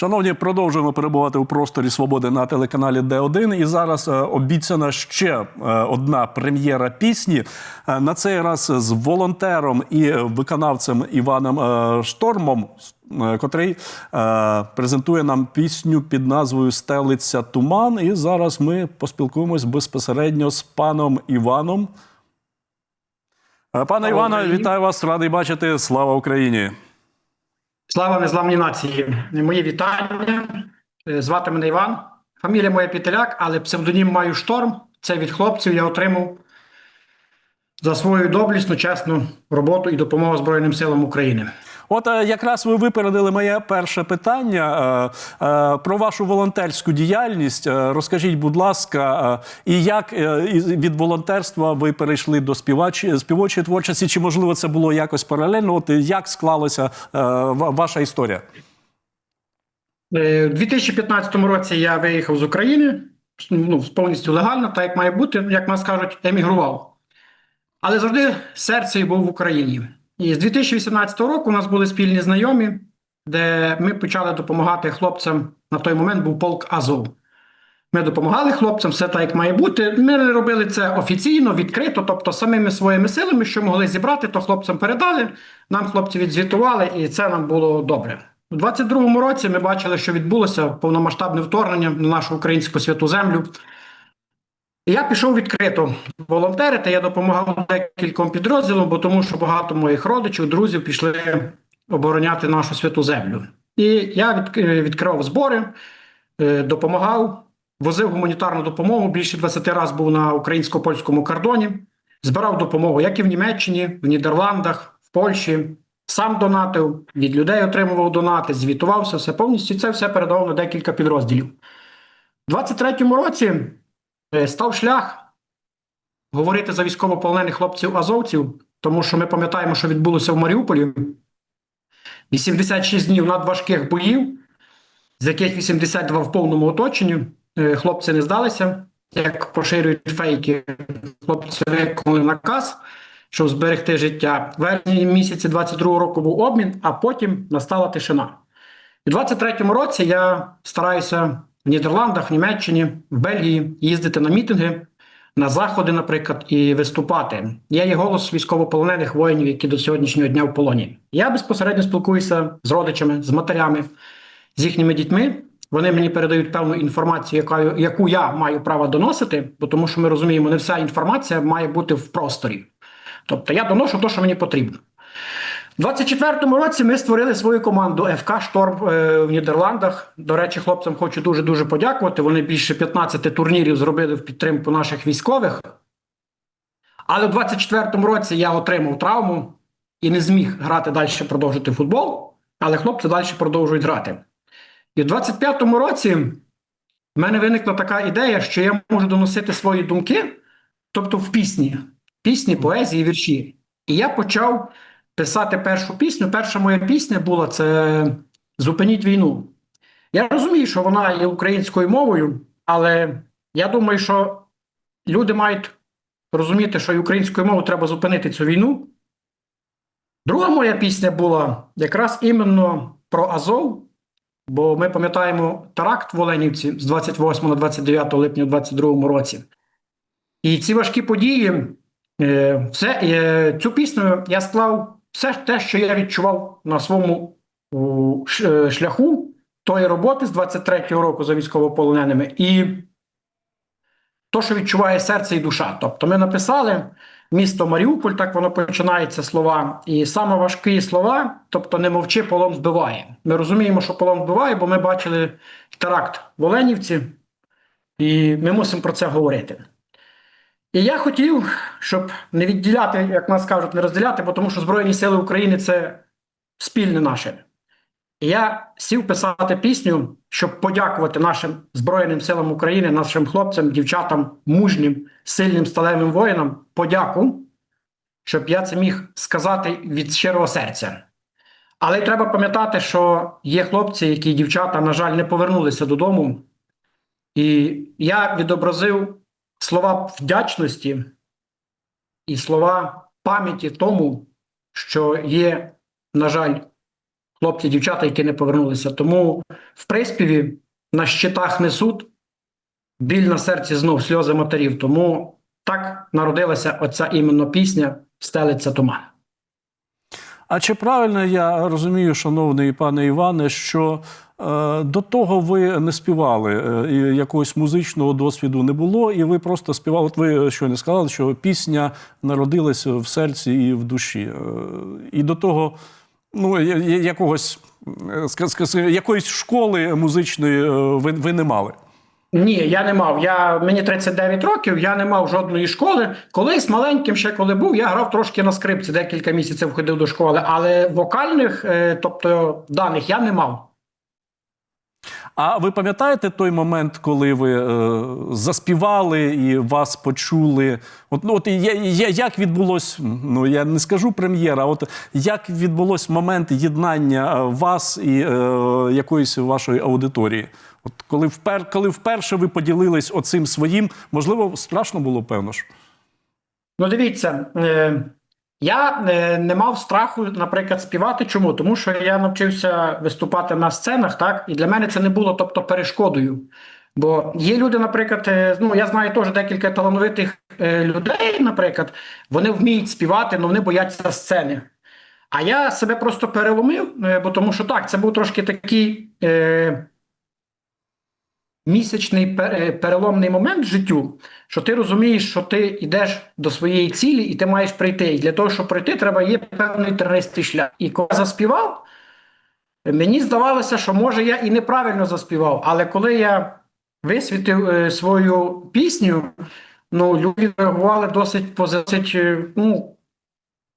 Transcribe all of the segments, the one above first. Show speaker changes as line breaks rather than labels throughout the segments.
Шановні, продовжуємо перебувати у просторі свободи на телеканалі Д1. І зараз е, обіцяна ще е, одна прем'єра пісні. Е, на цей раз з волонтером і виконавцем Іваном Штормом, котрий презентує нам пісню під назвою Стелиться туман. І зараз ми поспілкуємось безпосередньо з паном Іваном. Пане Іване, вітаю вас, радий бачити. Слава Україні!
Слава незламній нації! Мої вітання. Е, Звати мене Іван. Фамілія моя Пітеляк, але псевдонім маю шторм. Це від хлопців я отримав за свою доблісну, чесну роботу і допомогу Збройним силам України.
От е, якраз ви випередили моє перше питання е, е, про вашу волонтерську діяльність. Розкажіть, будь ласка, і як від волонтерства ви перейшли до співач... співочої творчості? Чи можливо це було якось паралельно? От як склалася ваша історія?
У 2015 році я виїхав з України ну, повністю легально, так як має бути, як нас кажуть, емігрував. Але завжди серце був в Україні. І з 2018 року у нас були спільні знайомі, де ми почали допомагати хлопцям. На той момент був полк Азов. Ми допомагали хлопцям, все так, як має бути. Ми не робили це офіційно, відкрито, тобто самими своїми силами, що могли зібрати, то хлопцям передали. Нам хлопці відзвітували, і це нам було добре. У 22-му році ми бачили, що відбулося повномасштабне вторгнення на нашу українську святу землю. Я пішов відкрито волонтерити. Я допомагав декільком підрозділам, бо тому що багато моїх родичів, друзів пішли обороняти нашу святу землю. І я е, відкривав збори, е, допомагав, возив гуманітарну допомогу. Більше 20 разів був на українсько-польському кордоні, збирав допомогу як і в Німеччині, в Нідерландах, в Польщі. Сам донатив, від людей отримував донати, звітувався, все повністю це все передавав на декілька підрозділів. У 23-му році став шлях говорити за військовополонених хлопців азовців, тому що ми пам'ятаємо, що відбулося в Маріуполі. 86 днів надважких боїв, з яких 82 в повному оточенні. Е, Хлопці не здалися, як поширюють фейки. Хлопці виконали наказ, щоб зберегти життя. В вересні місяці 22 року був обмін, а потім настала тишина. У 23-му році я стараюся в Нідерландах, в Німеччині, в Бельгії їздити на мітинги, на заходи, наприклад, і виступати. Я є голос військовополонених воїнів, які до сьогоднішнього дня в полоні. Я безпосередньо спілкуюся з родичами, з матерями, з їхніми дітьми. Вони мені передають певну інформацію, яка, яку я маю право доносити, бо тому що ми розуміємо, не вся інформація має бути в просторі. Тобто я доношу те, що мені потрібно. У 24-му році ми створили свою команду ФК Шторм е, в Нідерландах. До речі, хлопцям хочу дуже дуже подякувати. Вони більше 15 турнірів зробили в підтримку наших військових. Але в 24-му році я отримав травму і не зміг грати далі, продовжити футбол. Але хлопці далі продовжують грати. І в 25-му році в мене виникла така ідея, що я можу доносити свої думки, тобто в пісні, пісні, поезії, вірші. І я почав писати першу пісню. Перша моя пісня була це Зупиніть війну. Я розумію, що вона є українською мовою, але я думаю, що люди мають розуміти, що і українською мовою треба зупинити цю війну. Друга моя пісня була якраз іменно про Азов, бо ми пам'ятаємо теракт в Оленівці з 28 на 29 липня у 2022 році. І ці важкі події, е, все, е, цю пісню я склав все те, що я відчував на своєму е, шляху тої роботи з 23-го року за військовополоненими, і то, що відчуває серце і душа. Тобто ми написали місто Маріуполь, так воно починається слова. І саме важкі слова, тобто не мовчи, полон вбиває. Ми розуміємо, що полон вбиває, бо ми бачили теракт в Оленівці, і ми мусимо про це говорити. І я хотів, щоб не відділяти, як нас кажуть, не розділяти, бо тому що Збройні Сили України це спільне наше. І я сів писати пісню, щоб подякувати нашим Збройним силам України, нашим хлопцям, дівчатам, мужнім, сильним сталевим воїнам. Подяку, щоб я це міг сказати від щирого серця. Але треба пам'ятати, що є хлопці, які дівчата, на жаль, не повернулися додому. І я відобразив слова вдячності і слова пам'яті тому, що є, на жаль, хлопці, дівчата, які не повернулися. Тому в приспіві на щитах несуть, біль на серці знов сльози матерів. Тому так народилася оця іменно пісня Стелиться туман.
А чи правильно я розумію, шановний пане Іване, що е, до того ви не співали, е, і якогось музичного досвіду не було, і ви просто співали. От ви щойно сказали, що пісня народилася в серці і в душі. Е, і до того, ну, якогось, якоїсь школи музичної ви, ви не мали.
Ні, я не мав. Я, мені 39 років, я не мав жодної школи. Колись маленьким ще коли був, я грав трошки на скрипці, декілька місяців ходив до школи, але вокальних, е, тобто даних, я не мав.
А ви пам'ятаєте той момент, коли ви е, заспівали і вас почули? От, ну, от я, я, як відбулось, ну я не скажу прем'єра, от як відбулось момент єднання е, вас і е, якоїсь вашої аудиторії? От коли, впер, коли вперше ви поділились оцим своїм, можливо, страшно було, певно ж.
Ну, дивіться, е, я е, не мав страху, наприклад, співати. Чому? Тому що я навчився виступати на сценах, так, і для мене це не було тобто, перешкодою. Бо є люди, наприклад, е, ну я знаю теж декілька талановитих людей, наприклад, вони вміють співати, але вони бояться сцени. А я себе просто переломив, бо тому що так, це був трошки такий е, місячний е, переломний момент в життю, що ти розумієш, що ти йдеш до своєї цілі і ти маєш прийти. І для того, щоб прийти, треба є певний тернистий шлях. І коли я заспівав, мені здавалося, що може я і неправильно заспівав, але коли я висвітив е, свою пісню, ну люди реагували досить позитив, ну,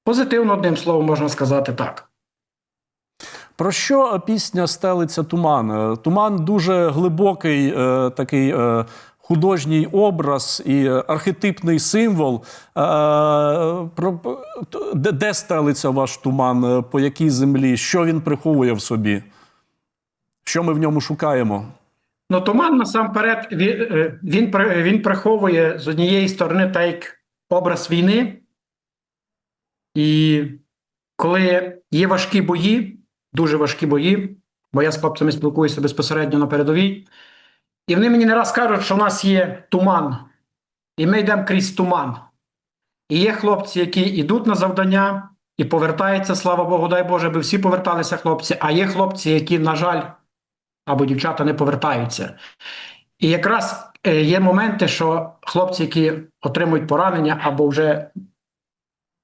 позитивно, одним словом, можна сказати так.
Про що пісня стелиться туман? Е, Туман дуже глибокий е, такий е, художній образ і архетипний символ. Де, стелиться ваш туман? По якій землі? Що він приховує в собі? Що ми в ньому шукаємо?
Ну, туман насамперед він, він, він приховує з однієї сторони так як образ війни. І коли є важкі бої, дуже важкі бої, бо я з хлопцями спілкуюся безпосередньо на передовій, і вони мені не раз кажуть, що в нас є туман, і ми йдемо крізь туман. І є хлопці, які йдуть на завдання і повертаються, слава Богу, дай Боже, аби всі поверталися хлопці. А є хлопці, які, на жаль, або дівчата не повертаються. І якраз е, є моменти, що хлопці, які отримують поранення або вже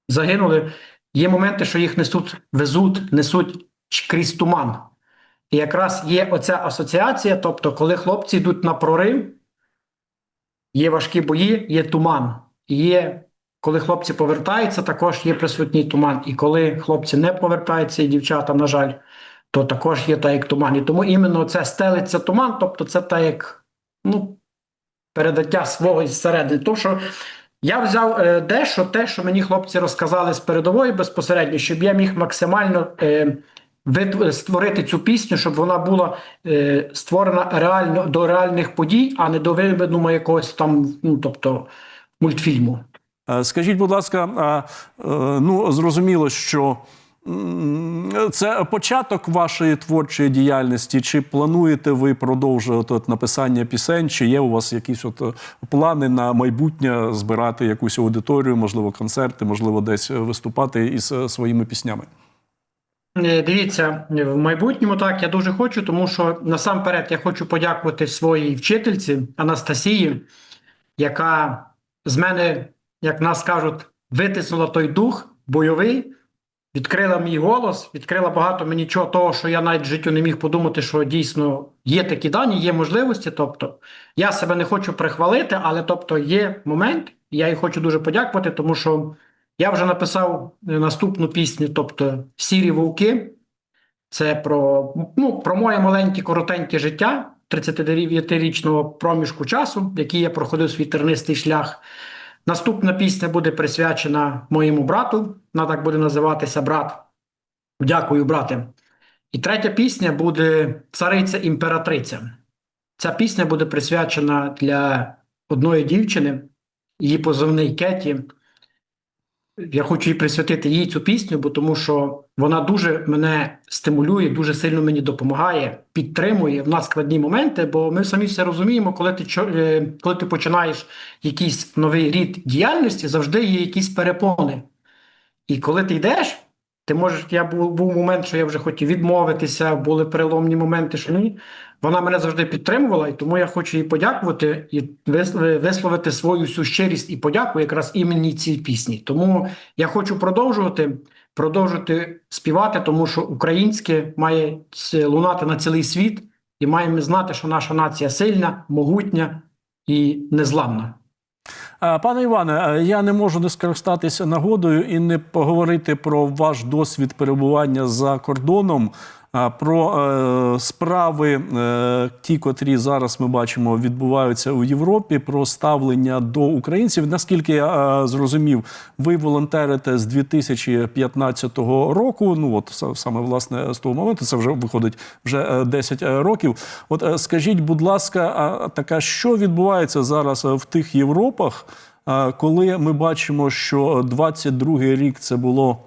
загинули, є моменти, що їх несуть, везуть, несуть крізь туман. І якраз є оця асоціація, тобто, коли хлопці йдуть на прорив, є важкі бої, є туман. І є, коли хлопці повертаються, також є присутній туман. І коли хлопці не повертаються, і дівчата, на жаль, то також є так, як туман. І тому іменно це стелиться туман, тобто це так, як ну, передаття свого зсередини. То, що я взяв е, дещо, те, що мені хлопці розказали з передової безпосередньо, щоб я міг максимально е, створити цю пісню, щоб вона була е, створена реально до реальних подій, а не до видуму якогось там, ну тобто мультфільму.
Е, Скажіть, будь ласка, е, ну зрозуміло, що це початок вашої творчої діяльності. Чи плануєте ви продовжувати от написання пісень? Чи є у вас якісь от е, плани на майбутнє збирати якусь аудиторію, можливо, концерти, можливо, десь виступати із своїми піснями?
Е, Дивіться, в майбутньому так я дуже хочу, тому що насамперед я хочу подякувати своїй вчительці Анастасії, яка з мене, як нас кажуть, витиснула той дух бойовий, відкрила мій голос, відкрила багато мені чого того, що я навіть в життю не міг подумати, що дійсно є такі дані, є можливості. Тобто, я себе не хочу прихвалити, але тобто є момент, і я їй хочу дуже подякувати, тому що. Я вже написав е, наступну пісню, тобто Сірі вовки. Це про, ну, про моє маленьке коротеньке життя 39-річного проміжку часу, який я проходив свій тернистий шлях. Наступна пісня буде присвячена моєму брату. Вона так буде називатися Брат. Дякую, брате. І третя пісня буде Цариця імператриця. Ця пісня буде присвячена для одної дівчини, її позивний Кеті. Я хочу їй присвятити їй цю пісню, бо тому що вона дуже мене стимулює, дуже сильно мені допомагає, підтримує в нас складні моменти. Бо ми самі все розуміємо, коли ти е, коли ти починаєш якийсь новий рід діяльності, завжди є якісь перепони. І коли ти йдеш, ти можеш. Я був, був момент, що я вже хотів відмовитися, були переломні моменти, що ні. Вона мене завжди підтримувала, і тому я хочу їй подякувати і вис- висловити свою всю щирість і подяку якраз імені цій пісні. Тому я хочу продовжувати, продовжувати співати, тому що українське має лунати на цілий світ, і маємо знати, що наша нація сильна, могутня і незламна.
Е, Пане Іване, е, я не можу не скористатися нагодою і не поговорити про ваш досвід перебування за кордоном, про е, справи, е, ті, котрі зараз ми бачимо, відбуваються у Європі, про ставлення до українців. Наскільки я е, зрозумів, ви волонтерите з 2015 року. Ну от са- саме власне з того моменту, це вже виходить вже е, 10 років. От скажіть, будь ласка, така що відбувається зараз в тих Європах, коли ми бачимо, що 22-й рік це було.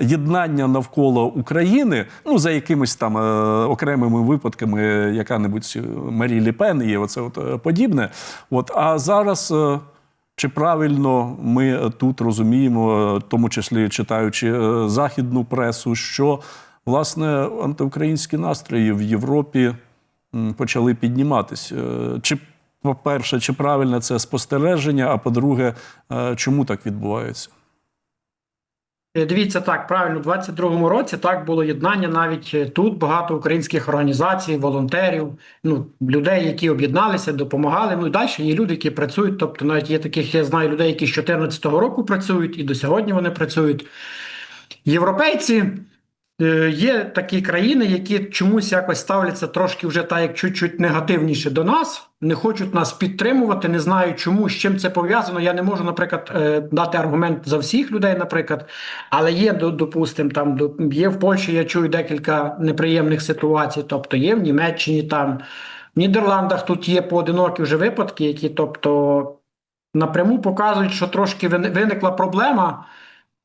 Єднання навколо України, ну за якимись там е, окремими випадками, яка-небудь е, Марі Ліпен і оце от е, подібне. От а зараз е, чи правильно ми тут розуміємо, е, в тому числі читаючи західну пресу, що власне антиукраїнські настрої в Європі почали підніматись? Е, Чи по-перше, чи правильне це спостереження? А по-друге, чому так відбувається?
Е, Дивіться так, правильно, у 22-му році так було єднання навіть е, тут багато українських організацій, волонтерів, ну людей, які об'єдналися, допомагали. Ну і далі є люди, які працюють. Тобто, навіть є таких, я знаю людей, які з 14-го року працюють, і до сьогодні вони працюють. Європейці є такі країни, які чомусь якось ставляться трошки вже так, як чуть-чуть негативніше до нас, не хочуть нас підтримувати, не знаю чому, з чим це пов'язано. Я не можу, наприклад, е, дати аргумент за всіх людей, наприклад, але є, до- допустим, там є в Польщі, я чую декілька неприємних ситуацій, тобто є в Німеччині, там в Нідерландах тут є поодинокі вже випадки, які, тобто, напряму показують, що трошки виникла проблема,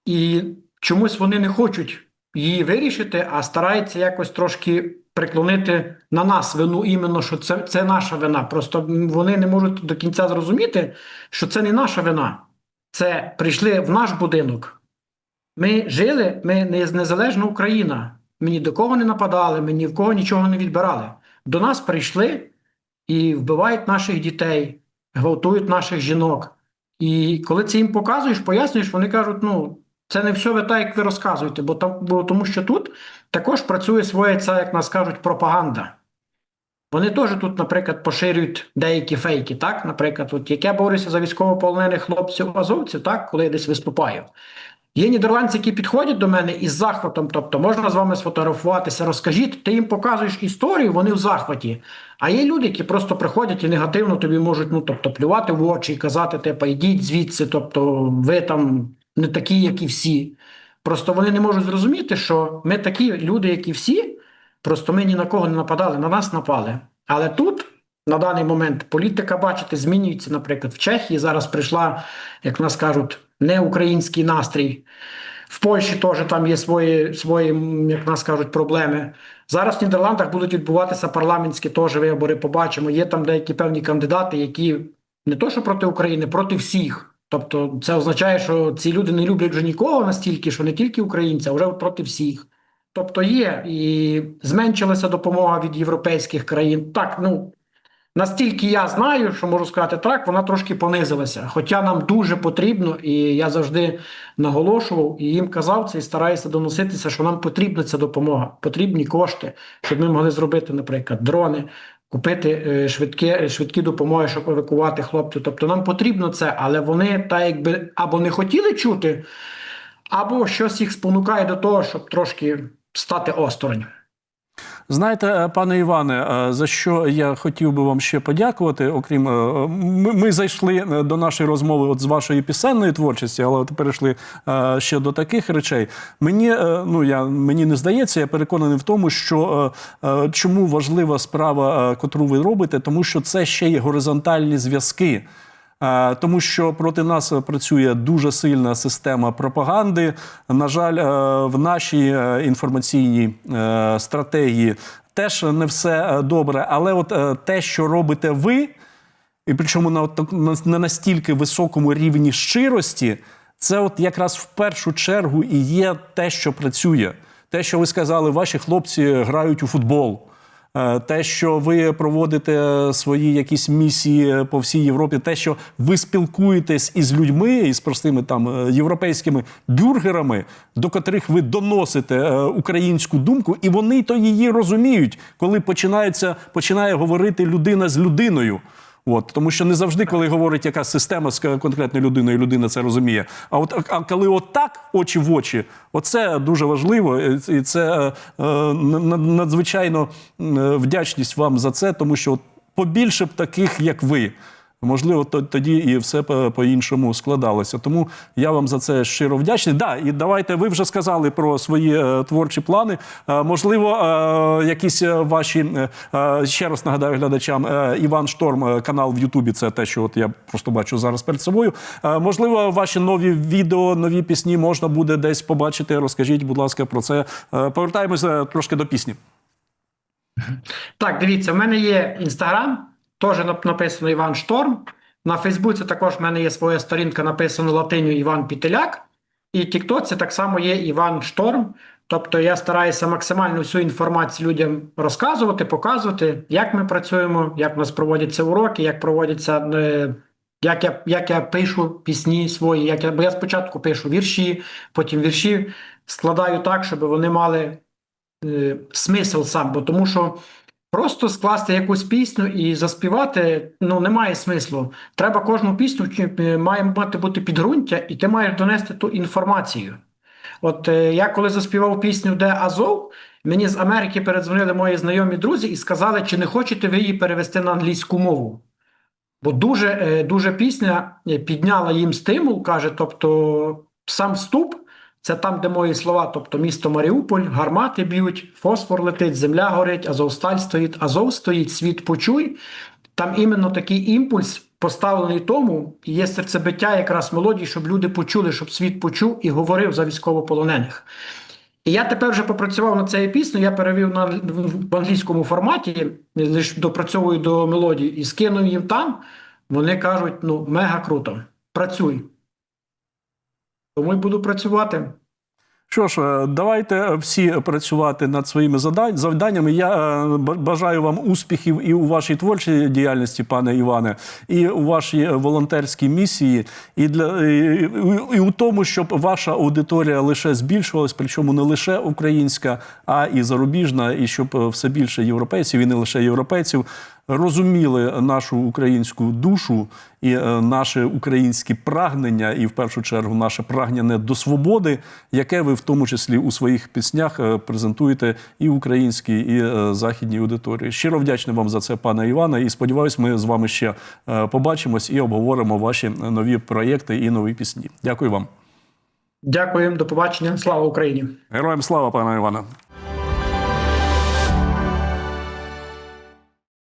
і чомусь вони не хочуть її вирішити, а стараються якось трошки приклонити на нас вину, іменно що це, це наша вина. Просто вони не можуть до кінця зрозуміти, що це не наша вина. Це прийшли в наш будинок. Ми жили, ми не незалежна Україна. Ми ні до кого не нападали, ми ні в кого нічого не відбирали. До нас прийшли і вбивають наших дітей, гвалтують наших жінок. І коли це їм показуєш, пояснюєш, вони кажуть: ну, це не все ви так, як ви розказуєте, бо, тому що тут також працює своя ця, як нас кажуть, пропаганда. Вони теж тут, наприклад, поширюють деякі фейки, так? Наприклад, от як я борюся за військовополонених хлопців азовців, так, коли я десь виступаю. Є нідерландці, які підходять до мене із захватом, тобто можна з вами сфотографуватися, розкажіть, ти їм показуєш історію, вони в захваті. А є люди, які просто приходять і негативно тобі можуть ну, тобто, плювати в очі і казати, типу, йдіть звідси, тобто ви там не такі, як і всі. Просто вони не можуть зрозуміти, що ми такі люди, як і всі, просто ми ні на кого не нападали, на нас напали. Але тут, на даний момент, політика, бачите, змінюється, наприклад, в Чехії зараз прийшла, як нас кажуть, неукраїнський настрій. В Польщі теж там є свої, свої, як нас кажуть, проблеми. Зараз в Нідерландах будуть відбуватися парламентські теж вибори. Побачимо. Є там деякі певні кандидати, які не то, що проти України, проти всіх. Тобто, це означає, що ці люди не люблять вже нікого настільки, що не тільки українця, а вже проти всіх. Тобто є і зменшилася допомога від європейських країн. Так, ну Настільки я знаю, що можу сказати так, вона трошки понизилася. Хоча нам дуже потрібно, і я завжди наголошував і їм казав це і стараюся доноситися, що нам потрібна ця допомога, потрібні кошти, щоб ми могли зробити, наприклад, дрони, купити е, швидкі, швидкі допомоги, щоб евакувати хлопців. Тобто нам потрібно це, але вони так якби або не хотіли чути, або щось їх спонукає до того, щоб трошки стати осторонь.
Знаєте, е, пане Іване, е, за що я хотів би вам ще подякувати. Окрім е, ми, ми зайшли до нашої розмови от з вашої пісенної творчості, але от перейшли ще до таких речей. Мені ну я мені не здається, я переконаний в тому, що чому важлива справа, котру ви робите, тому що це ще є горизонтальні зв'язки. Е, Тому що проти нас працює дуже сильна система пропаганди. На жаль, е, в нашій е, інформаційній стратегії теж не все добре. Але от те, що робите ви, і причому на, на настільки високому рівні щирості, це от якраз в першу чергу і є те, що працює. Те, що ви сказали, ваші хлопці грають у футбол. Е, Те, що ви проводите свої якісь місії по всій Європі, те, що ви спілкуєтесь із людьми, із простими там е, європейськими бюргерами, до котрих ви доносите е, українську думку, і вони то її розуміють, коли починається, починає говорити людина з людиною. От, тому що не завжди, коли говорить якась система з конкретною людиною, людина це розуміє. А от а коли отак, очі в очі, оце дуже важливо, і це е, е, надзвичайно е, вдячність вам за це, тому що побільше б таких, як ви. Можливо, тоді і все по- по-іншому складалося. Тому я вам за це щиро вдячний. Да, і давайте ви вже сказали про свої е, творчі плани. Е, можливо, е, якісь ваші ще раз нагадаю глядачам. Іван Шторм, канал в Ютубі. Це те, що от я просто бачу зараз перед собою. Можливо, ваші нові відео, нові пісні можна буде десь побачити. Розкажіть, будь ласка, про це. Повертаємося трошки до пісні.
Так, дивіться, в мене є інстаграм, теж написано Іван Шторм. На Фейсбуці також в мене є своя сторінка, написано латиню Іван Пітеляк. І Тіктоці так само є Іван Шторм. Тобто я стараюся максимально всю інформацію людям розказувати, показувати, як ми працюємо, як у нас проводяться уроки, як проводяться. е, Як я, як я пишу пісні свої, як я, бо я спочатку пишу вірші, потім вірші складаю так, щоб вони мали е, смисл сам, бо тому що просто скласти якусь пісню і заспівати ну немає смислу. Треба кожну пісню е, має мати бути підґрунтя, і ти маєш донести ту інформацію. От е, я коли заспівав пісню Де Азов, мені з Америки передзвонили мої знайомі друзі і сказали, чи не хочете ви її перевести на англійську мову. Бо дуже, е, дуже пісня підняла їм стимул, каже, тобто сам вступ це там, де мої слова, тобто місто Маріуполь, гармати б'ють, фосфор летить, земля горить, Азовсталь стоїть, Азов стоїть, світ почуй. Там іменно такий імпульс поставлений тому, і є серцебиття якраз мелодії, щоб люди почули, щоб світ почув і говорив за військовополонених. І я тепер вже попрацював над цією піснею, я перевів на в англійському форматі, лише допрацьовую до мелодії і скинув їм там. Вони кажуть: ну, мега круто, працюй. Тому й буду працювати.
Що ж, е, давайте всі працювати над своїми завданнями. Я е, бажаю вам успіхів і у вашій творчій діяльності, пане Іване, і у вашій волонтерській місії, і для і, у тому, щоб ваша аудиторія лише збільшувалась, причому не лише українська, а і зарубіжна, і щоб е, все більше європейців, і не лише європейців. Розуміли нашу українську душу і е, наше українське прагнення, і в першу чергу наше прагнення до свободи, яке ви в тому числі у своїх піснях е, презентуєте і українській, і е, західній аудиторії. Щиро вдячний вам за це, пане Іване. І сподіваюсь, ми з вами ще побачимось і обговоримо ваші нові проєкти і нові пісні. Дякую вам.
Дякую, до побачення. Слава Україні!
Героям слава, пане Іване.